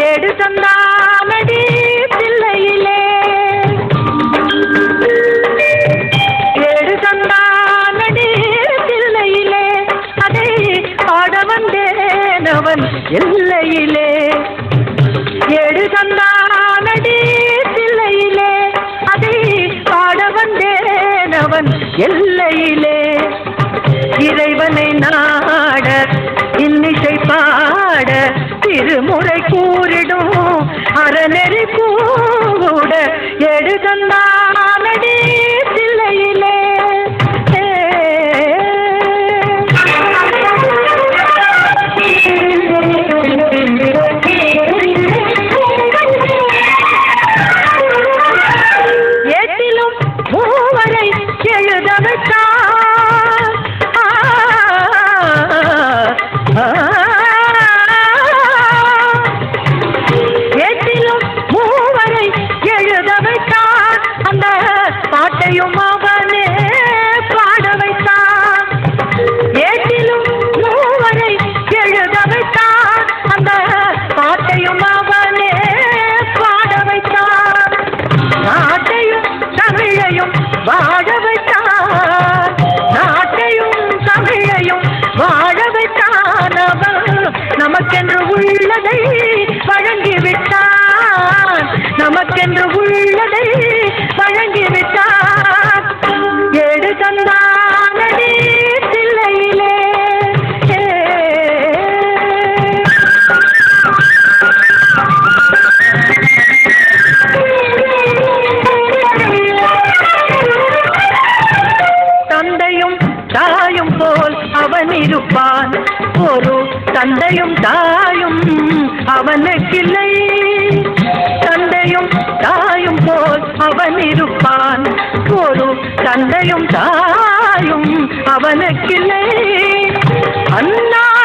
ஏடு தந்தானடி பிள்ளையிலே. ஏடு தந்தானடி பிள்ளையிலே. அதை பாட வந்தேன் எல்லையிலே. ஏடு தந்தானடி பிள்ளையிலே. அதை எல்லையிலே. இறைவனை நான் உள்ளதை வழங்கிவிட்டார். ஏடு தந்தானடி சில்லையிலே தந்தையும் தாயும் போல் அவன் இருப்பான். ஒரு தந்தையும் தாயும் அவனுக்கில்லை தந்தையும் தாயும் அவனுக்கில்லை அந்நாள்